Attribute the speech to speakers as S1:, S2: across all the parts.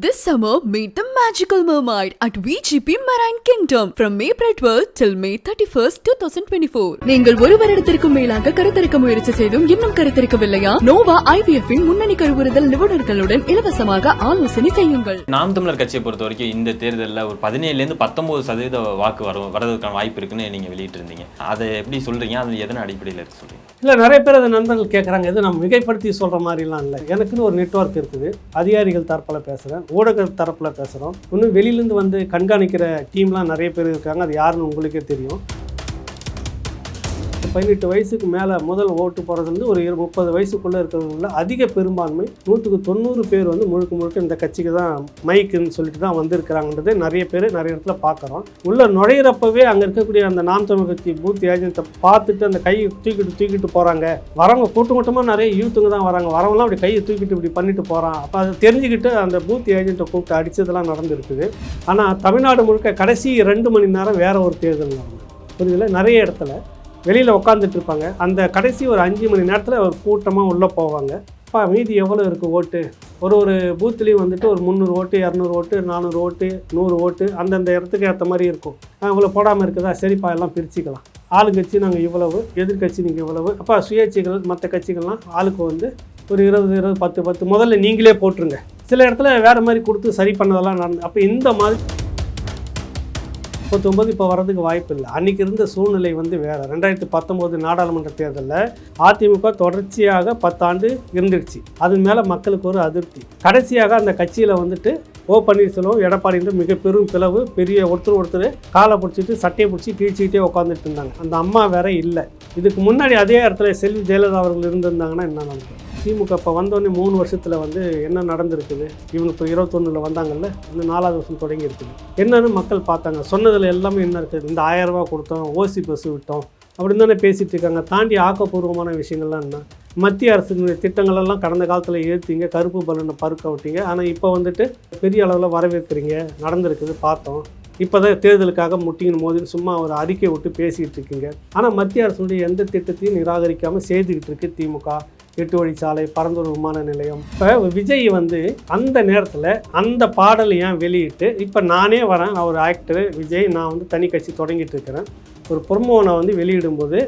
S1: This summer, meet the magical mermaid at VGP Marine Kingdom from April 12th till May 31st, 2024. நீங்கள் ஒரு வருடத்திற்கும் மேலாக கருத்தரிக்க முயற்சி செய்தும் இன்னும் கருத்தரிக்கவில்லையா? நோவா ஐவிஎஃப் இன் முன்னணி கருவுறுதல் நிபுணர்களுடன் இலவசமாக ஆலோசனை செய்யுங்கள்.
S2: நாம் தமிழர் கட்சியை பொறுத்த வரைக்கும் இந்த தேர்தலில் ஒரு பதினேழுலேருந்து பத்தொம்போது சதவீத வாக்கு வரும் வரதுக்கான வாய்ப்பு இருக்குன்னு நீங்கள் வெளியிட்டிருந்தீங்க. அதை எப்படி சொல்கிறீங்க அது எதன் அடிப்படையில் இருக்கு சொல்கிறீங்க
S3: இல்லை நிறைய பேர் அது நண்பர்கள் கேட்குறாங்க. இது நம்ம மிகைப்படுத்தி சொல்கிற மாதிரிலாம் இல்லை. எனக்குன்னு ஒரு நெட்வொர்க் இருக்குது. அதிகாரிகள் தரப்பில் பேசுகிறேன் ஊடக தரப்பில் பேசுகிறோம் இன்னும் வெளியிலேருந்து வந்து கண்காணிக்கிற டீம்லாம் நிறைய பேர் இருக்காங்க. அது யாருன்னு உங்களுக்கே தெரியும். பதினெட்டு வயசுக்கு மேலே முதல் ஓட்டு போகிறதுலேருந்து ஒரு இரு முப்பது வயசுக்குள்ளே இருக்கிறவங்கள அதிக பெரும்பான்மை நூற்றுக்கு தொண்ணூறு பேர் வந்து முழுக்க முழுக்க இந்த கட்சிக்கு தான் மைக்குன்னு சொல்லிட்டு தான் வந்திருக்கிறாங்கன்றதை நிறைய பேர் நிறைய இடத்துல பார்க்குறோம். உள்ள நுழையிறப்பவே அங்கே இருக்கக்கூடிய அந்த நாம் தமிழ் கட்சி பூத் ஏஜென்ட்டை பார்த்துட்டு அந்த கையை தூக்கிட்டு தூக்கிட்டு போகிறாங்க வரவங்க கூட்டம் கூட்டமாக நிறைய யூத்துங்க தான் வராங்க. வரவங்களாம் அப்படி கையை தூக்கிட்டு இப்படி பண்ணிட்டு போகிறான் அப்போ அதை தெரிஞ்சுக்கிட்டு அந்த பூத் ஏஜென்ட்டை கூப்பிட்டு அடித்ததெல்லாம் நடந்துருக்குது. ஆனால் தமிழ்நாடு முழுக்க கடைசி ரெண்டு மணி நேரம் வேற ஒரு தேர்தல் நடந்தது. புரியுதுல? நிறைய இடத்துல. வெளியில் உட்காந்துட்டு இருப்பாங்க. அந்த கடைசி ஒரு அஞ்சு மணி நேரத்தில் ஒரு கூட்டமாக உள்ளே போவாங்க. அப்பா மீதி எவ்வளோ இருக்குது ஓட்டு? ஒரு ஒரு பூத்துலேயும் வந்துட்டு ஒரு முந்நூறு ஓட்டு இரநூறு ஓட்டு நானூறு ஓட்டு நூறு ஓட்டு அந்தந்த இடத்துக்கு ஏற்ற மாதிரி இருக்கும். இவ்வளோ போடாமல் இருக்குதா? சரிப்பா எல்லாம் பிரிச்சுக்கலாம். ஆளுங்கட்சி நாங்கள் இவ்வளவு எதிர்கட்சி நீங்கள் இவ்வளவு. அப்பா சுயேட்சைகள் மற்ற கட்சிகள்லாம் ஆளுக்கு வந்து ஒரு இருபது இருபது பத்து பத்து முதல்ல நீங்களே போட்டுருங்க. சில இடத்துல வேறு மாதிரி கொடுத்து சரி பண்ணதெல்லாம் நடந்து அப்போ இந்த மாதிரி முப்பத்தொம்பது இப்போ வரதுக்கு வாய்ப்பு இல்லை. அன்றைக்கி இருந்த சூழ்நிலை வந்து வேறு. ரெண்டாயிரத்தி பத்தொம்போது நாடாளுமன்ற தேர்தலில் அதிமுக தொடர்ச்சியாக பத்தாண்டு இருந்துருச்சு. அது மேலே மக்களுக்கு ஒரு அதிருப்தி. கடைசியாக அந்த கட்சியில் வந்துட்டு ஓ பன்னீர்செல்வம் எடப்பாடின்ற மிக பெரும் பிளவு பெரிய ஒருத்தர் ஒருத்தர் காலை பிடிச்சிட்டு சட்டையை பிடிச்சி கிழிச்சிக்கிட்டே உட்காந்துட்டு இருந்தாங்க. அந்த அம்மா வேற இல்லை. இதுக்கு முன்னாடி அதே இடத்துல செல்வி ஜெயலலிதா அவர்கள் இருந்திருந்தாங்கன்னா என்ன நடக்கும்? திமுக இப்போ வந்தோடனே மூணு வருஷத்தில் வந்து என்ன நடந்திருக்குது? இவங்க இப்போ இருபத்தொன்னில் வந்தாங்கல்ல இந்த நாலாவது வருஷம் தொடங்கி இருக்குது என்னன்னு மக்கள் பார்த்தாங்க. சொன்னதில் எல்லாமே என்ன இருக்குது? இந்த ஆயிரம் கொடுத்தோம் ஓசி பஸ் விட்டோம் அப்படின்னு தானே பேசிகிட்டு இருக்காங்க. தாண்டி ஆக்கப்பூர்வமான விஷயங்கள்லாம் என்ன? மத்திய அரசினுடைய திட்டங்களெல்லாம் கடந்த காலத்தில் ஏற்றிங்க கருப்பு பலனை பருக்க விட்டீங்க. ஆனால் இப்போ வந்துட்டு பெரிய அளவில் வரவேற்கிறீங்க நடந்திருக்குது பார்த்தோம். இப்போ தான் தேர்தலுக்காக முட்டிங்கன்னு போது சும்மா ஒரு அறிக்கை விட்டு பேசிகிட்டு இருக்கீங்க. ஆனால் மத்திய அரசுடைய எந்த திட்டத்தையும் நிராகரிக்காமல் செய்துக்கிட்டு இருக்கு திமுக. எட்டு வழிச்சாலை பரந்தூர் விமான நிலையம். இப்போ விஜய் வந்து அந்த நேரத்தில் அந்த பாடலை ஏன் வெளியிட்டு இப்போ நானே வரேன் நான் ஒரு ஆக்டர் விஜய் நான் வந்து தனி கட்சி தொடங்கிட்டு இருக்கிறேன். ஒரு பொறுமோனை வந்து வெளியிடும்போது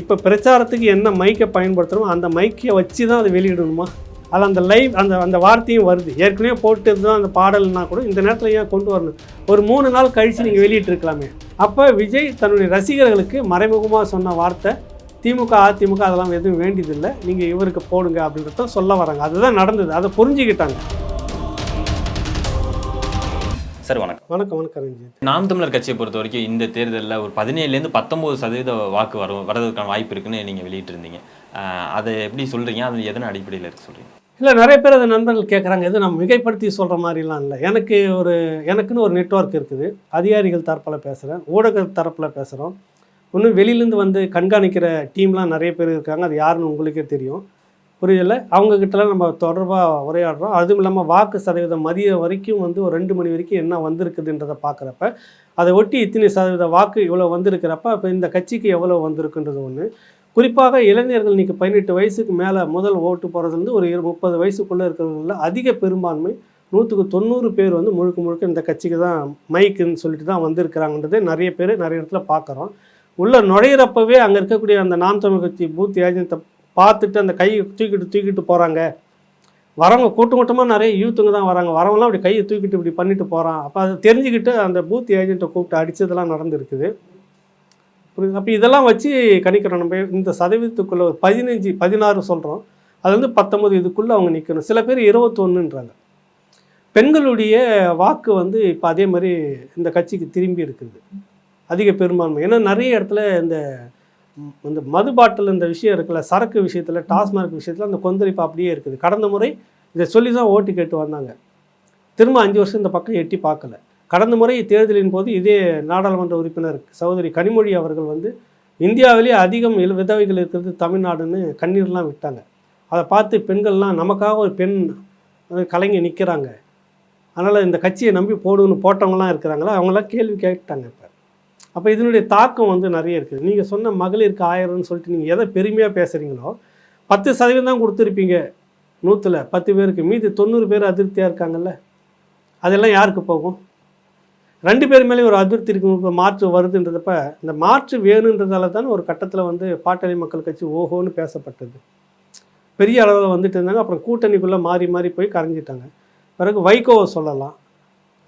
S3: இப்போ பிரச்சாரத்துக்கு என்ன மைக்கை பயன்படுத்துகிறோமோ அந்த மைக்கை வச்சு தான் அதை வெளியிடணுமா? அதில் அந்த லைவ் அந்த அந்த வார்த்தையும் வருது. ஏற்கனவே போட்டு தான் அந்த பாடல்னா கூட இந்த நேரத்தில் ஏன் கொண்டு வரணும்? ஒரு மூணு நாள் கழித்து நீங்கள் வெளியிட்டிருக்கலாமே. அப்போ விஜய் தன்னுடைய ரசிகர்களுக்கு மறைமுகமாக சொன்ன வார்த்தை திமுக அதிமுக அதெல்லாம் எதுவும் வேண்டியதில்லை. நீங்கள் இவருக்கு போடுங்க அப்படின்றத சொல்ல வராங்க. அதுதான் நடந்தது. அதை புரிஞ்சுக்கிட்டாங்க.
S2: சார் வணக்கம்.
S3: வணக்கம் வணக்கம் ரஞ்சித்.
S2: நாம் தமிழர் கட்சியை பொறுத்த வரைக்கும் இந்த தேர்தலில் ஒரு பதினேழுலேருந்து பத்தொம்போது சதவீத வாக்கு வரும் வரதுக்கான வாய்ப்பு இருக்குன்னு நீங்கள் வெளியிட்டிருந்தீங்க. அதை எப்படி சொல்கிறீங்க அது எதன் அடிப்படையில் இருக்கு சொல்கிறீங்க
S3: இல்லை நிறைய பேர் அது நண்பர்கள் கேட்குறாங்க. இது நம்ம மிகைப்படுத்தி சொல்கிற மாதிரிலாம் இல்லை. எனக்கு ஒரு எனக்குன்னு ஒரு நெட்வொர்க் இருக்குது. அதிகாரிகள் தரப்பில் பேசுகிறேன் ஊடக தரப்பில் பேசுகிறோம் ஒன்றும் வெளியிலேருந்து வந்து கண்காணிக்கிற டீம்லாம் நிறைய பேர் இருக்காங்க. அது யாருன்னு உங்களுக்கே தெரியும். புரியல? அவங்கக்கிட்டலாம் நம்ம தொடர்பாக உரையாடுறோம். அதுவும் இல்லாமல் வாக்கு சதவீதம் மதியம் வரைக்கும் வந்து ஒரு ரெண்டு மணி வரைக்கும் என்ன வந்திருக்குதுன்றதை பார்க்குறப்ப அதை ஒட்டி இத்தனை சதவீத வாக்கு இவ்வளோ வந்திருக்கிறப்ப இப்போ இந்த கட்சிக்கு எவ்வளோ வந்திருக்குன்றது ஒன்று குறிப்பாக இளைஞர்கள் இன்றைக்கி பதினெட்டு வயசுக்கு மேலே முதல் ஓட்டு போகிறதுலேருந்து ஒரு இரு முப்பது வயசுக்குள்ளே இருக்கிறவங்களில் அதிக பெரும்பான்மை நூற்றுக்கு தொண்ணூறு பேர் வந்து முழுக்க முழுக்க இந்த கட்சிக்கு தான் மைக்குன்னு சொல்லிட்டு தான் வந்திருக்கிறாங்கன்றதே நிறைய பேர் நிறைய இடத்துல பார்க்குறோம். உள்ளே நுழையிறப்பவே அங்கே இருக்கக்கூடிய அந்த நாம் தமிழ் கட்சி பூத் ஏஜென்ட்டை பார்த்துட்டு அந்த கையை தூக்கிட்டு தூக்கிட்டு போகிறாங்க வரவங்க கூட்டம் கூட்டமாக நிறைய யூத்துங்க தான் வராங்க. வரவங்களாம் அப்படி கையை தூக்கிட்டு இப்படி பண்ணிட்டு போகிறான் அப்போ அதை தெரிஞ்சுக்கிட்டு அந்த பூத் ஏஜென்ட்டை கூப்பிட்டு அடித்ததெல்லாம் நடந்திருக்குது. புரியுது? அப்போ இதெல்லாம் வச்சு கணிக்கிறோம். நம்ம இந்த சதவீதத்துக்குள்ளே ஒரு பதினஞ்சு பதினாறு சொல்கிறோம் அது வந்து பத்தொம்பது இதுக்குள்ளே அவங்க நிற்கணும் சில பேர் இருபத்தொன்னுன்றாங்க. பெண்களுடைய வாக்கு வந்து இப்போ அதே மாதிரி இந்த கட்சிக்கு திரும்பி இருக்குது. அதிக பெரும்பான்மை. ஏன்னா நிறைய இடத்துல இந்த இந்த மது பாட்டில் இந்த விஷயம் இருக்குல்ல சரக்கு விஷயத்தில் டாஸ்மார்க் விஷயத்தில் அந்த கொந்தளிப்பு அப்படியே இருக்குது. கடந்த முறை இதை சொல்லி தான் ஓட்டு கேட்டு வந்தாங்க. திரும்ப அஞ்சு வருஷம் இந்த பக்கம் எட்டி பார்க்கல. கடந்த முறை தேர்தலின் போது இதே நாடாளுமன்ற உறுப்பினர் சகோதரி கனிமொழி அவர்கள் வந்து இந்தியாவிலேயே அதிகம் இள- விதவைகள் இருக்கிறது தமிழ்நாடுன்னு கண்ணீர்லாம் விட்டாங்க. அதை பார்த்து பெண்கள்லாம் நமக்காக ஒரு பெண் கலைஞர் கலைஞ நிற்கிறாங்க அதனால் இந்த கட்சியை நம்பி போடுன்னு போட்டவங்களாம் இருக்கிறாங்களா? அவங்களாம் கேள்வி கேட்டாங்க இப்போ. அப்போ இதனுடைய தாக்கம் வந்து நிறைய இருக்குது. நீங்கள் சொன்ன மகளிருக்கு ஆயிரம்னு சொல்லிட்டு நீங்கள் எதை பெருமையாக பேசுகிறீங்களோ பத்து சதவீதம் தான் கொடுத்துருப்பீங்க நூற்றில் பத்து பேருக்கு. மீதி தொண்ணூறு பேர் அதிருப்தியாக இருக்காங்கல்ல? அதெல்லாம் யாருக்கு போகும்? ரெண்டு பேர் மேலேயும் ஒரு அதிருப்தி இருக்கும் இப்போ மாற்று வருதுன்றதப்ப இந்த மாற்று வேணுன்றதால தான் ஒரு கட்டத்தில் வந்து பாட்டாளி மக்கள் கட்சி ஓஹோன்னு பேசப்பட்டது. பெரிய அளவில் வந்துட்டு இருந்தாங்க. அப்புறம் கூட்டணிக்குள்ளே மாறி மாறி போய் கரைஞ்சிட்டாங்க. பிறகு வைகோவை சொல்லலாம்.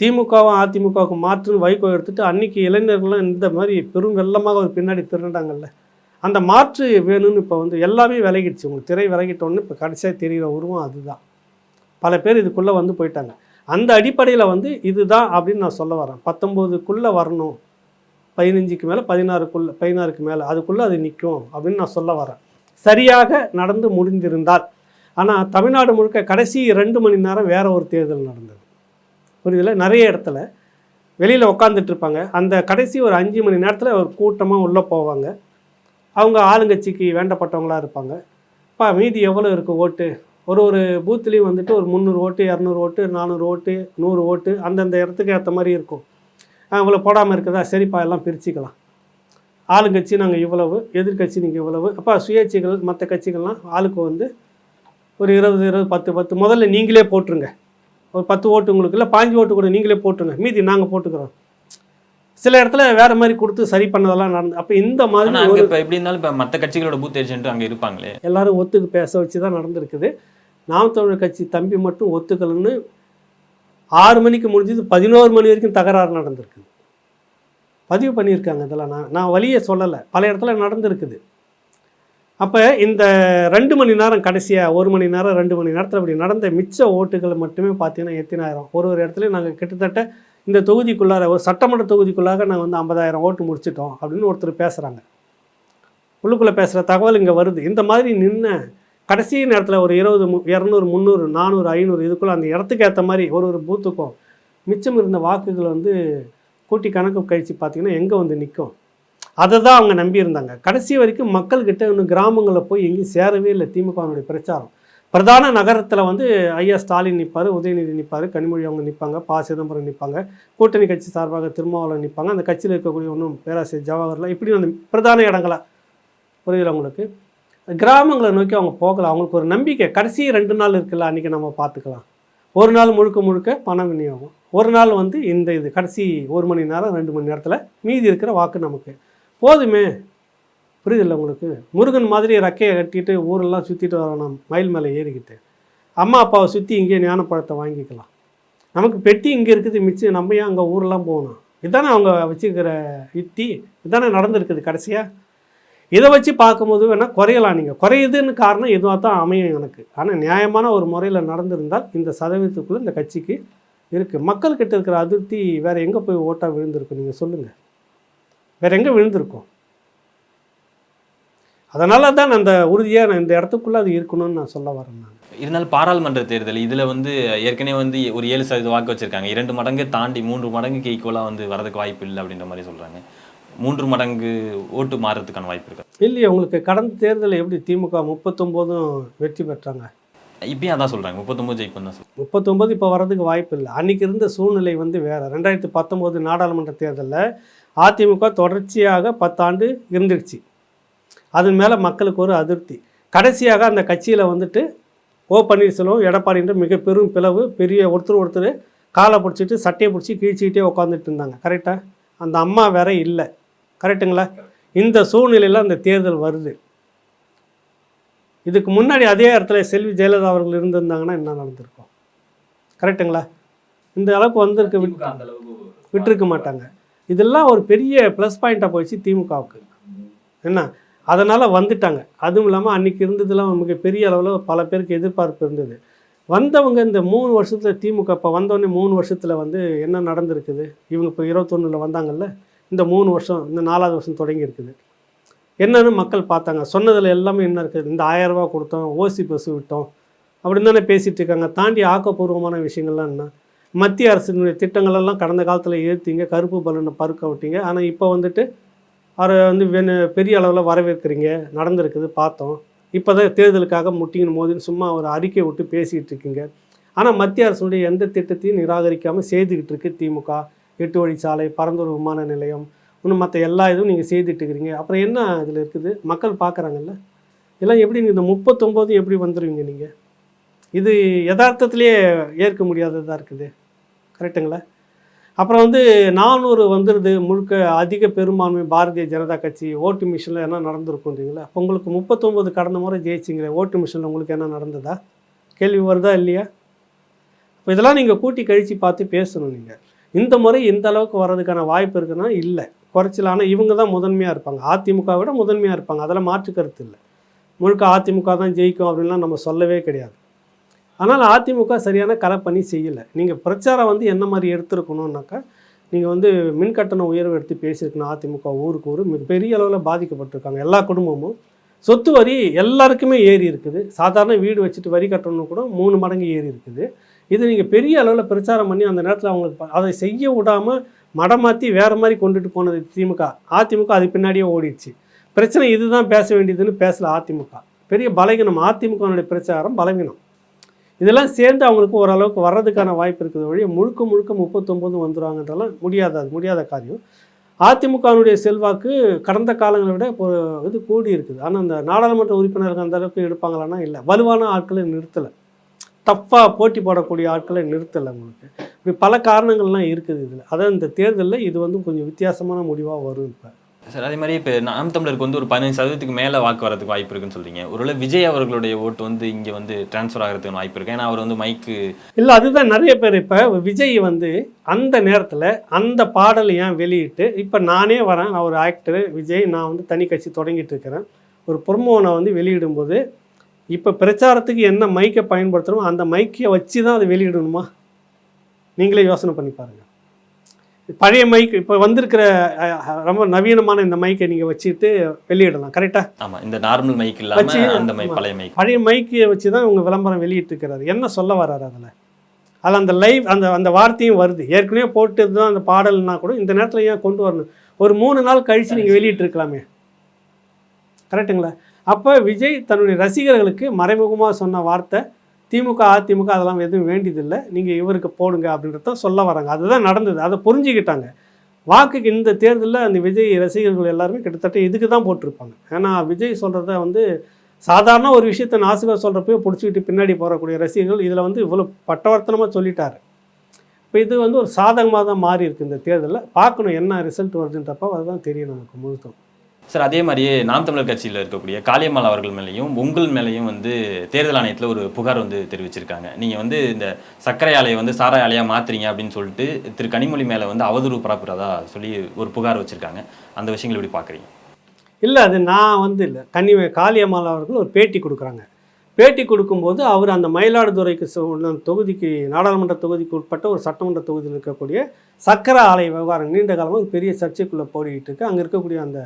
S3: திமுகவும் அதிமுகவுக்கு மாற்றுன்னு வைகோ எடுத்துட்டு அன்னைக்கு இளைஞர்கள்லாம் இந்த மாதிரி பெரும் வெள்ளமாக ஒரு பின்னாடி திருண்டாங்கல்ல. அந்த மாற்று வேணும்னு இப்போ வந்து எல்லாமே விலகிடுச்சு. உங்களுக்கு திரை விலகிட்டோன்னு இப்போ கடைசியாக தெரிகிற உருவம் அதுதான். பல பேர் இதுக்குள்ளே வந்து போயிட்டாங்க. அந்த அடிப்படையில் வந்து இதுதான் அப்படின்னு நான் சொல்ல வரேன். பத்தொம்போதுக்குள்ளே வரணும். பதினஞ்சுக்கு மேலே பதினாறுக்குள்ளே பதினாறுக்கு மேலே அதுக்குள்ளே அது நிற்கும் அப்படின்னு நான் சொல்ல வரேன். சரியாக நடந்து முடிந்திருந்தால். ஆனால் தமிழ்நாடு முழுக்க கடைசி ரெண்டு மணி நேரம் வேற ஒரு தேர்தல் நடந்தது. புரியுதுல? நிறைய இடத்துல. வெளியில் உட்காந்துட்டு இருப்பாங்க அந்த கடைசி ஒரு அஞ்சு மணி நேரத்தில் ஒரு கூட்டமாக உள்ளே போவாங்க. அவங்க ஆளுங்கட்சிக்கு வேண்டப்பட்டவங்களா இருப்பாங்க. இப்போ மீதி எவ்வளோ இருக்குது ஓட்டு? ஒரு ஒரு பூத்துலேயும் வந்துட்டு ஒரு முந்நூறு ஓட்டு இரநூறு ஓட்டு நானூறு ஓட்டு நூறு ஓட்டு அந்தந்த இடத்துக்கு ஏற்ற மாதிரி இருக்கும். இவ்வளோ போடாமல் இருக்குதா? சரிப்பா எல்லாம் பிரிச்சுக்கலாம். ஆளுங்கட்சி நாங்கள் இவ்வளவு எதிர்க்கட்சி நீங்கள் இவ்வளவு. அப்பா சுயேட்சைகள் மற்ற கட்சிகள்லாம் ஆளுக்கு வந்து ஒரு இருபது இருபது பத்து பத்து முதல்ல நீங்களே போட்டுருங்க. ஒரு பத்து ஓட்டு உங்களுக்கு இல்லை பாஞ்சு ஓட்டு கூட நீங்களே போட்டுருங்க. மீதி நாங்கள் போட்டுக்கிறோம். சில இடத்துல வேற மாதிரி கொடுத்து சரி பண்ணதெல்லாம் நடந்து அப்போ இந்த மாதிரி
S2: அங்க இப்ப எப்படி இருந்தாலும் இப்ப மத்த கட்சிகளோட பூத் ஏஜென்ட் அங்க இருப்பாங்களே.
S3: எல்லாரும் ஒத்துக்கு பேச வச்சு தான் நடந்திருக்குது. நாம் தமிழர் கட்சி தம்பி மட்டும் ஒத்துக்கலன்னு ஆறு மணிக்கு முடிஞ்சது பதினோரு மணி வரைக்கும் தகராறு நடந்திருக்குது. பதிவு பண்ணியிருக்காங்க இதெல்லாம். நான் நான் வழியே சொல்லலை. பல இடத்துல நடந்திருக்குது. அப்போ இந்த ரெண்டு மணி நேரம் கடைசியாக ஒரு மணி நேரம் ரெண்டு மணி நேரத்தில் இப்படி நடந்த மிச்ச ஓட்டுகள் மட்டுமே பார்த்தீங்கன்னா எத்தனாயிரம். ஒரு ஒரு இடத்துலையும் நாங்கள் கிட்டத்தட்ட இந்த தொகுதிக்குள்ளார ஒரு சட்டமன்ற தொகுதிக்குள்ளாக நாங்கள் வந்து ஐம்பதாயிரம் ஓட்டு முடிச்சிட்டோம் அப்படின்னு ஒருத்தர் பேசுகிறாங்க உள்ளுக்குள்ளே பேசுகிற தகவல் இங்கே வருது. இந்த மாதிரி நின்று கடைசி நேரத்தில் ஒரு இருபது மு இரநூறு முந்நூறு நானூறு ஐநூறு இதுக்குள்ளே அந்த இடத்துக்கு ஏற்ற மாதிரி ஒரு ஒரு பூத்துக்கும் மிச்சம் இருந்த வாக்குகள் வந்து கூட்டி கணக்கு கழிச்சு பார்த்தீங்கன்னா எங்கே வந்து நிற்கும் அதை தான் அவங்க நம்பியிருந்தாங்க. கடைசி வரைக்கும் மக்கள்கிட்ட இன்னும் கிராமங்களில் போய் எங்கேயும் சேரவே இல்லை திமுகவினுடைய பிரச்சாரம். பிரதான நகரத்தில் வந்து ஐயா ஸ்டாலின் நிற்பார் உதயநிதி நிற்பார் கனிமொழி அவங்க நிற்பாங்க பா. சிதம்பரம் நிற்பாங்க கூட்டணி கட்சி சார்பாக திருமாவளவன் நிற்பாங்க அந்த கட்சியில் இருக்கக்கூடிய ஒன்றும் பேராசிரியர் ஜவஹர்லாம் இப்படி அந்த பிரதான இடங்களா? புரியுதுல அவங்களுக்கு கிராமங்களை நோக்கி அவங்க போகலாம் அவங்களுக்கு ஒரு நம்பிக்கை. கடைசி ரெண்டு நாள் இருக்குல்ல அன்றைக்கி நம்ம பார்த்துக்கலாம். ஒரு நாள் முழுக்க முழுக்க பணம் விநியோகம். ஒரு நாள் வந்து இந்த இது கடைசி ஒரு மணி நேரம் ரெண்டு மணி நேரத்தில் மீதி இருக்கிற வாக்கு நமக்கு. போதுமே. புரியுதில்ல உங்களுக்கு? முருகன் மாதிரி ரக்கையை கட்டிட்டு ஊரெல்லாம் சுற்றிட்டு வரணும் மயில் மேலே ஏறிக்கிட்டு. அம்மா அப்பாவை சுற்றி இங்கேயே ஞானப்பழத்தை வாங்கிக்கலாம். நமக்கு பெட்டி இங்கே இருக்குது மிச்சம். நம்ம ஏன் அங்கே ஊரெல்லாம் போகணும்? இதானே அவங்க வச்சுக்கிற யுத்தி? இதானே நடந்திருக்குது கடைசியாக இதை வச்சு பார்க்கும்போது வேணால் குறையலாம் நீங்கள் குறையுதுன்னு காரணம் இதுவாக தான் அமையும் எனக்கு. ஆனால் நியாயமான ஒரு முறையில் நடந்திருந்தால் இந்த சதவீதத்துக்குள்ளே இந்த கட்சிக்கு இருக்குது மக்கள்கிட்ட இருக்கிற அதிருப்தி வேறு எங்கே போய் ஓட்டாக விழுந்திருக்கும்? நீங்கள் சொல்லுங்கள் வேறு எங்கே விழுந்திருக்கும்? அதனால தான் அந்த உறுதியாக நான் இந்த இடத்துக்குள்ளே அது இருக்கணும்னு நான் சொல்ல வரேன் நான்.
S2: இருந்தாலும் பாராளுமன்ற தேர்தல் இதுல வந்து ஏற்கனவே வந்து ஒரு ஏழு சதவீத வாக்கு வச்சிருக்காங்க. இரண்டு மடங்கு தாண்டி மூன்று மடங்குக்கு ஈக்குவலா வந்து வரதுக்கு வாய்ப்பு இல்லை அப்படின்ற மாதிரி சொல்றாங்க. மூன்று மடங்கு ஓட்டு மாறதுக்கான வாய்ப்பு இருக்கு?
S3: இல்லையே உங்களுக்கு கடந்த தேர்தலில் எப்படி திமுக முப்பத்தொம்போதும் வெற்றி பெற்றாங்க?
S2: இப்பயும் அதான் சொல்றாங்க. முப்பத்தொன்பது ஜெயிக்கும் தான் சொல்றாங்க.
S3: முப்பத்தொம்பது இப்போ வர்றதுக்கு வாய்ப்பு இல்லை. அன்றைக்கி இருந்த சூழ்நிலை வந்து வேறு. ரெண்டாயிரத்தி பத்தொம்போது நாடாளுமன்ற தேர்தலில் அதிமுக தொடர்ச்சியாக பத்தாண்டு இருந்துடுச்சு. அதன் மேலே மக்களுக்கு ஒரு அதிருப்தி. கடைசியாக அந்த கட்சியில் வந்துட்டு ஓ பன்னீர்செல்வம் எடப்பாடின்ற மிக பெரும் பிளவு பெரிய ஒருத்தர் ஒருத்தர் காலை பிடிச்சிட்டு சட்டையை பிடிச்சி கீழ்ச்சிக்கிட்டே உட்காந்துட்டு இருந்தாங்க. கரெக்டாக அந்த அம்மா வேற இல்லை. கரெக்டுங்களா இந்த சூழ்நிலையில் அந்த தேர்தல் வருது. இதுக்கு முன்னாடி அதே இடத்துல செல்வி ஜெயலலிதா அவர்கள் இருந்திருந்தாங்கன்னா என்ன நடந்திருக்கும்? கரெக்டுங்களா இந்த அளவுக்கு வந்திருக்க விட்- விட்டிருக்க மாட்டாங்க. இதெல்லாம் ஒரு பெரிய ப்ளஸ் பாயிண்ட்டாக போயிடுச்சு திமுகவுக்கு. என்ன? அதனால் வந்துட்டாங்க. அதுவும் இல்லாமல் அன்றைக்கி இருந்ததுலாம் மிக பெரிய அளவில் பல பேருக்கு எதிர்பார்ப்பு இருந்தது. வந்தவங்க இந்த மூணு வருஷத்தில் திமுக இப்போ வந்தோடனே மூணு வருஷத்தில் வந்து என்ன நடந்திருக்குது? இவங்க இப்போ இருபத்தொன்னில் வந்தாங்கல்ல? இந்த மூணு வருஷம் இந்த நாலாவது வருஷம் தொடங்கி இருக்குது என்னன்னு மக்கள் பார்த்தாங்க. சொன்னதில் எல்லாமே என்ன இருக்குது? இந்த ஆயிரம் கொடுத்தோம் ஓசி பஸ் விட்டோம். அப்படின்னு தானே பேசிகிட்டு இருக்காங்க. தாண்டி ஆக்கப்பூர்வமான விஷயங்கள்லாம் என்ன? மத்திய அரசினுடைய திட்டங்களெல்லாம் கடந்த காலத்தில் ஏற்றிங்க கருப்பு பலனை பருக்க விட்டீங்க. ஆனால் இப்போ வந்துட்டு அவரை வந்து வென- பெரிய அளவில் வரவேற்கிறீங்க நடந்திருக்குது பார்த்தோம். இப்போ தான் தேர்தலுக்காக முட்டிங்கன்னு மோதின்னு சும்மா ஒரு அறிக்கை விட்டு பேசிகிட்டு இருக்கீங்க. ஆனால் மத்திய அரசுடைய எந்த திட்டத்தையும் நிராகரிக்காமல் செய்துக்கிட்டு இருக்கு திமுக. எட்டு வழிச்சாலை பரந்தூர் விமான நிலையம் இன்னும் மற்ற எல்லா இதுவும் நீங்கள் செய்துட்டு இருக்கிறீங்க. அப்புறம் என்ன இதில் இருக்குது? மக்கள் பார்க்குறாங்கல்ல இதெல்லாம் எப்படி இந்த முப்பத்தொம்போது எப்படி வந்துடுவீங்க நீங்கள் இது யதார்த்தத்திலே ஏற்க முடியாததாக இருக்குது? கரெக்டுங்களா? அப்புறம் வந்து நானூறு வந்துடுது முழுக்க அதிக பெரும்பான்மை பாரதிய ஜனதா கட்சி ஓட்டு மிஷினில் என்ன நடந்திருக்குன்றீங்களா அப்போ உங்களுக்கு முப்பத்தொம்போது கடந்த முறை ஜெயிச்சிங்களே ஓட்டு மிஷினில் உங்களுக்கு என்ன நடந்ததா? கேள்வி வருதா இல்லையா? இப்போ இதெல்லாம் நீங்கள் கூட்டி கழித்து பார்த்து பேசணும் நீங்கள் இந்த முறை இந்த அளவுக்கு வர்றதுக்கான வாய்ப்பு இருக்குன்னா இல்லை. குறைச்சல் ஆனால் இவங்க தான் முதன்மையாக இருப்பாங்க. அதிமுக விட முதன்மையாக இருப்பாங்க. அதெல்லாம் மாற்று கருத்து இல்லை. முழுக்க அதிமுக தான் ஜெயிக்கும் அப்படின்லாம் நம்ம சொல்லவே கிடையாது. ஆனால் அதிமுக சரியான கலப்பணி செய்யலை. நீங்கள் பிரச்சாரம் வந்து என்ன மாதிரி எடுத்துருக்கணும்னாக்கா நீங்கள் வந்து மின்கட்டண உயர்வு எடுத்து பேசியிருக்கணும் அதிமுக ஊருக்கு ஊர். மிகப்பெரிய அளவில் பாதிக்கப்பட்டிருக்காங்க எல்லா குடும்பமும். சொத்து வரி எல்லாருக்குமே ஏறி இருக்குது. சாதாரண வீடு வச்சுட்டு வரி கட்டணும் கூட மூணு மடங்கு ஏறி இருக்குது. இது நீங்கள் பெரிய அளவில் பிரச்சாரம் பண்ணி அந்த நேரத்தில் அவங்களுக்கு அதை செய்ய விடாமல் மடமாற்றி வேறு மாதிரி கொண்டுட்டு போனது திமுக. அதிமுக அது பின்னாடியே ஓடிடுச்சு. பிரச்சனை இதுதான் பேச வேண்டியதுன்னு பேசல அதிமுக. பெரிய பலகீனம். அதிமுகனுடைய பிரச்சாரம் பலவீனம் இதெல்லாம் சேர்ந்து அவங்களுக்கு ஓரளவுக்கு வர்றதுக்கான வாய்ப்பு இருக்குது. வழி முழுக்க முழுக்க முப்பத்தொம்போது வந்துடுவாங்கன்றலாம் முடியாத அது முடியாத காரியம். அதிமுகவினுடைய செல்வாக்கு கடந்த காலங்களை விட இப்போ இது கூடி இருக்குது. ஆனால் அந்த நாடாளுமன்ற உறுப்பினர்கள் அந்த அளவுக்கு எடுப்பாங்களான்னா இல்லை. வலுவான ஆட்களை நிறுத்தலை. தப்பாக போட்டி போடக்கூடிய ஆட்களை நிறுத்தலை உங்களுக்கு இப்படி பல காரணங்கள்லாம் இருக்குது இதில். அதான் இந்த தேர்தலில் இது வந்து கொஞ்சம் வித்தியாசமான முடிவாக வரும் இப்போ.
S2: சார் அதே மாதிரி இப்போ நாம் தமிழருக்கு வந்து ஒரு பதினஞ்சு சதவீதத்துக்கு மேலே வாக்கு வரதுக்கு வாய்ப்பு இருக்குன்னு சொல்றீங்க. ஒருவேளை விஜய் அவர்களுடைய ஓட்டு வந்து இங்கே வந்து டிரான்ஸ்ஃபர் ஆகிறதுக்கு வாய்ப்பு இருக்கு. ஏன்னா அவர் வந்து மைக்கு
S3: இல்லை அதுதான் நிறைய பேர் இப்போ விஜய் வந்து அந்த நேரத்தில் அந்த பாடலை ஏன் வெளியிட்டு இப்போ நானே வரேன் நான் ஒரு ஆக்டர் விஜய் நான் வந்து தனி கட்சி தொடங்கிட்டு இருக்கிறேன். ஒரு ப்ரொமோனை வந்து வெளியிடும்போது இப்போ பிரச்சாரத்துக்கு என்ன மைக்கை பயன்படுத்துகிறோமோ அந்த மைக்கை வச்சு தான் அதை வெளியிடணுமா? நீங்களே யோசனை பண்ணி பாருங்கள் பழைய மைக் இப்போ வந்திருக்கிற ரொம்ப நவீனமான இந்த மைக்கை நீங்கள் வச்சுட்டு வெளியிடலாம் கரெக்டாக
S2: ஆமா இந்த நார்மல் மைக்
S3: வச்சு,
S2: இல்லாம அந்த மைக். பழைய மைக்
S3: பழைய மைக்கை வச்சு தான் இவங்க விளம்பரம் வெளியிட்டிருக்கிறாரு. என்ன சொல்ல வர்றாரு அதில்? அதில் அந்த லைவ் அந்த அந்த வார்த்தையும் வருது. ஏற்கனவே போட்டு தான் அந்த பாடல்னா கூட இந்த நேரத்தில் ஏன் கொண்டு வரணும்? ஒரு மூணு நாள் கழித்து நீங்கள் வெளியிட்டிருக்கலாமே. கரெக்டுங்களா அப்போ விஜய் தன்னுடைய ரசிகர்களுக்கு மறைமுகமாக சொன்ன வார்த்தை திமுக அதிமுக அதெல்லாம் எதுவும் வேண்டியதில்லை. நீங்கள் இவருக்கு போடுங்க அப்படின்றத சொல்ல வராங்க. அதுதான் நடந்தது. அதை புரிஞ்சுக்கிட்டாங்க. வாக்குக்கு இந்த தேர்தலில் அந்த விஜய் ரசிகர்கள் எல்லாருமே கிட்டத்தட்ட இதுக்கு தான் போட்டிருப்பாங்க. ஏன்னா விஜய் சொல்கிறத வந்து சாதாரண ஒரு விஷயத்தை நாசுகாக சொல்கிறப்பையும் பிடிச்சிக்கிட்டு பின்னாடி போகக்கூடிய ரசிகர்கள் இதில் வந்து இவ்வளோ பட்டவர்த்தனமாக சொல்லிட்டாரு. இப்போ இது வந்து ஒரு சாதகமாக தான் மாறி இருக்குது இந்த தேர்தலில். பார்க்கணும் என்ன ரிசல்ட் வருதுன்றப்போ அதுதான் தெரியும் நமக்கு முழுத்தம்
S2: சார் அதே மாதிரியே நாம் தமிழர் கட்சியில் இருக்கக்கூடிய காளியம்மாள் அவர்கள் மேலேயும் உங்கள் மேலேயும் வந்து தேர்தல் ஆணையத்தில் ஒரு புகார் வந்து தெரிவிச்சிருக்காங்க. நீங்கள் வந்து இந்த சர்க்கரை ஆலையை வந்து சாராய ஆலையாக மாற்றுறீங்க அப்படின்னு சொல்லிட்டு திரு கனிமொழி மேலே வந்து அவதூறு பரப்புறதா சொல்லி ஒரு புகார் வச்சுருக்காங்க. அந்த விஷயங்கள் எப்படி பார்க்குறீங்க?
S3: இல்லை அது நான் வந்து இல்லை. கனி காளியம்மாள் அவர்கள் ஒரு பேட்டி கொடுக்குறாங்க. பேட்டி கொடுக்கும்போது அவர் அந்த மயிலாடுதுறைக்கு தொகுதிக்கு நாடாளுமன்ற தொகுதிக்கு உட்பட்ட ஒரு சட்டமன்ற தொகுதியில் இருக்கக்கூடிய சக்கரை ஆலை விவகாரம் நீண்ட காலமாக ஒரு பெரிய சர்ச்சைக்குள்ளே போடிக்கிட்டு இருக்கு. அங்கே இருக்கக்கூடிய அந்த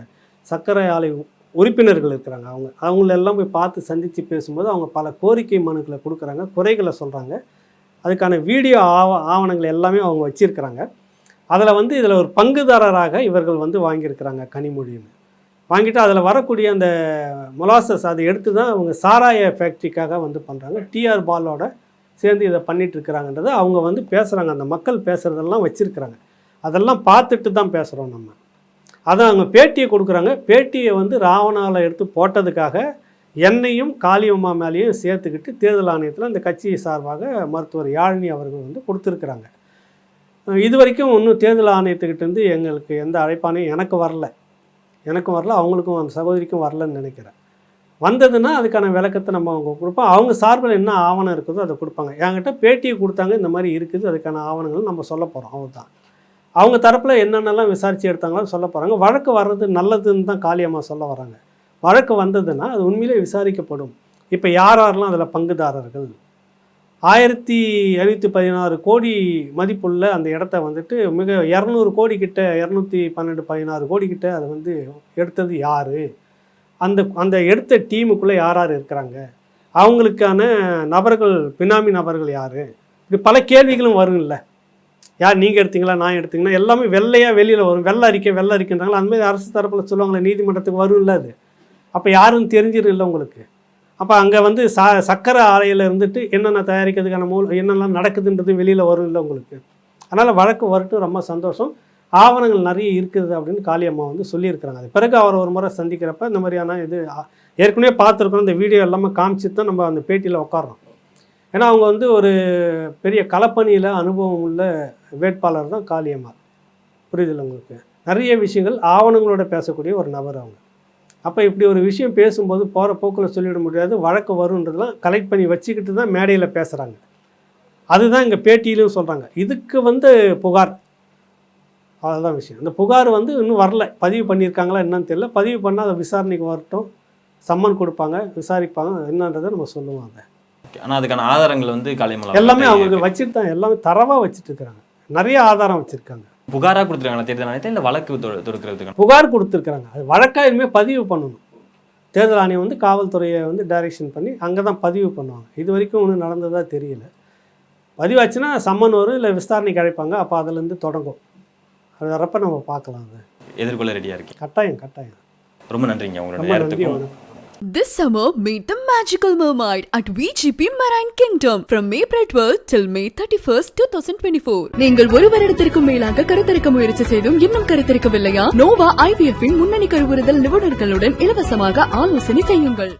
S3: சர்க்கரை ஆலை உறுப்பினர்கள் இருக்கிறாங்க. அவங்க அவங்கள எல்லாம் போய் பார்த்து சந்தித்து பேசும்போது அவங்க பல கோரிக்கை மனுக்களை கொடுக்குறாங்க குறைகளை சொல்கிறாங்க அதுக்கான வீடியோ ஆவ ஆவணங்கள் எல்லாமே அவங்க வச்சுருக்கிறாங்க. அதில் வந்து இதில் ஒரு பங்குதாரராக இவர்கள் வந்து வாங்கியிருக்கிறாங்க கனிமொழின்னு. வாங்கிட்டு அதில் வரக்கூடிய அந்த மொலாசஸ் அதை எடுத்து தான் அவங்க சாராய ஃபேக்ட்ரிக்காக வந்து பண்ணுறாங்க டிஆர் பாலோட சேர்ந்து இதை பண்ணிகிட்ருக்கிறாங்கன்றதை அவங்க வந்து பேசுகிறாங்க அந்த மக்கள் பேசுகிறதெல்லாம் வச்சுருக்கிறாங்க. அதெல்லாம் பார்த்துட்டு தான் பேசுகிறோம் நம்ம. அதை அவங்க பேட்டியை கொடுக்குறாங்க. பேட்டியை வந்து ராவணாவில் எடுத்து போட்டதுக்காக என்னையும் காளியம்மா மேலேயும் சேர்த்துக்கிட்டு தேர்தல் ஆணையத்தில் அந்த கட்சி சார்பாக மருத்துவர் யாழினி அவர்கள் வந்து கொடுத்துருக்குறாங்க. இது வரைக்கும் ஒன்றும் தேர்தல் ஆணையத்துக்கிட்டேருந்து எங்களுக்கு எந்த அழைப்பானையும் எனக்கு வரல. எனக்கும் வரல அவங்களுக்கும் அந்த சகோதரிக்கும் வரலன்னு நினைக்கிறேன். வந்ததுன்னா அதுக்கான விளக்கத்தை நம்ம அவங்க கொடுப்போம். அவங்க சார்பில் என்ன ஆவணம் இருக்குதோ அதை கொடுப்பாங்க. என்கிட்ட பேட்டியை கொடுத்தாங்க இந்த மாதிரி இருக்குது அதுக்கான ஆவணங்கள் நம்ம சொல்ல போகிறோம் அவ்வளோதான் அவங்க தரப்பில் என்னென்னலாம் விசாரித்து எடுத்தாங்களோ சொல்ல போகிறாங்க வழக்கு வர்றது நல்லதுன்னு தான் காளியம்மா சொல்ல வராங்க. வழக்கு வந்ததுன்னா அது உண்மையிலே விசாரிக்கப்படும். இப்போ யார் யாரெல்லாம் அதில் பங்குதாரர்கள்? ஆயிரத்தி எழுநூற்றி பதினாறு கோடி மதிப்புள்ள அந்த இடத்த வந்துட்டு மிக இரநூறு கோடி கிட்ட இரநூத்தி பன்னெண்டு பதினாறு கோடி கிட்ட அதை வந்து எடுத்தது யார்? அந்த அந்த எடுத்த டீமுக்குள்ளே யார் யார் இருக்கிறாங்க? அவங்களுக்கான நபர்கள் பினாமி நபர்கள் யார்? இப்படி பல கேள்விகளும் வரும்ல. யார் நீங்கள் எடுத்தீங்களா நான் எடுத்தீங்களா எல்லாமே வெள்ளையாக வெளியில் வரும். வெள்ளை அறிக்கை வெள்ளை அறிக்கைன்றாங்களா அந்தமாதிரி அரசு தரப்பில் சொல்லுவாங்களே நீதிமன்றத்துக்கு வரும் இல்லை அது. அப்போ யாரும் தெரிஞ்சிடும் இல்லை உங்களுக்கு. அப்போ அங்கே வந்து சா சக்கரை ஆலையில் இருந்துட்டு என்னென்ன தயாரிக்கிறதுக்கான மூல என்னெல்லாம் நடக்குதுன்றது வெளியில் வரும் இல்லை உங்களுக்கு. அதனால் வழக்கு வரட்டும் ரொம்ப சந்தோஷம். ஆவணங்கள் நிறைய இருக்குது அப்படின்னு காளியம்மா வந்து சொல்லியிருக்கிறாங்க. அது பிறகு அவர் ஒரு முறை சந்திக்கிறப்ப இந்த மாதிரியான இது ஏற்கனவே பார்த்துருக்கோம். இந்த வீடியோ எல்லாமே காமிச்சு தான் நம்ம அந்த பேட்டியில் உட்காரோம் ஏன்னா அவங்க வந்து ஒரு பெரிய களப்பணியில் அனுபவம் உள்ள வேட்பாளர் தான் காளியம்மாள். புரியுதுல்ல உங்களுக்கு? நிறைய விஷயங்கள் ஆவணங்களோட பேசக்கூடிய ஒரு நபர் அவங்க. அப்போ இப்படி ஒரு விஷயம் பேசும்போது போகிற போக்கில் சொல்லிட முடியாது வழக்கு வருன்றதெல்லாம் கலெக்ட் பண்ணி வச்சுக்கிட்டு தான் மேடையில் பேசுகிறாங்க அதுதான் இங்கே பேட்டியிலும் சொல்கிறாங்க இதுக்கு வந்து புகார். அதுதான் விஷயம். அந்த புகார் வந்து இன்னும் வரல. பதிவு பண்ணியிருக்காங்களா என்னன்னு தெரியல. பதிவு பண்ணால் அதை விசாரணைக்கு வரட்டும். சம்மன் கொடுப்பாங்க விசாரிப்பாங்க. என்னன்றதை நம்ம சொல்லுவோம் அதை.
S2: ஆனா அதுக்கான ஆதாரங்கள் வந்து காளியம்மாள்
S3: எல்லாமே அவங்க வச்சுட்டு தான் எல்லாமே தரவாக வச்சுட்டு இருக்கிறாங்க நிறைய ஆதாரம் வச்சுருக்காங்க.
S2: புகாரா கொடுத்துருக்காங்க தேர்தல் ஆணையத்தை இல்ல வழக்கு தொ- தொடுக்கிறதுக்கான.
S3: புகார் கொடுத்துருக்குறாங்க. அது வழக்காக இனிமேல் பதிவு பண்ணணும். தேர்தல் ஆணையம் வந்து காவல்துறையை வந்து டைரக்ஷன் பண்ணி அங்கே தான் பதிவு பண்ணுவாங்க. இது வரைக்கும் ஒன்றும் நடந்ததா தெரியல. பதிவாச்சுன்னா சம்மன் வரும் இல்லை விசாரணைக்கு அழைப்பாங்க. அப்போ அதுலேருந்து தொடங்கும். அது வரப்ப நம்ம பார்க்கலாம் அது.
S2: எதிர்கொள்ள ரெடியா இருக்கீங்க.
S3: கட்டாயம் கட்டாயம்.
S2: ரொம்ப நன்றிங்க. உங்களோட
S3: ரொம்ப நன்றி
S2: நேரத்துக்கும்
S3: வணக்கம்.
S1: This summer, meet the magical mermaid at VGP Marine Kingdom from April 12 till May 31st, 2024. நீங்கள் ஒரு வருடத்திற்கும் மேலாக கருத்தரிக்க முயற்சி செய்தும் இன்னும் கருத்தரிக்கவில்லையா நோவா ஐவிஎஃப் முன்னணி கருவுறுதல் நிபுணர்களுடன் இலவசமாக ஆலோசனை செய்யுங்கள்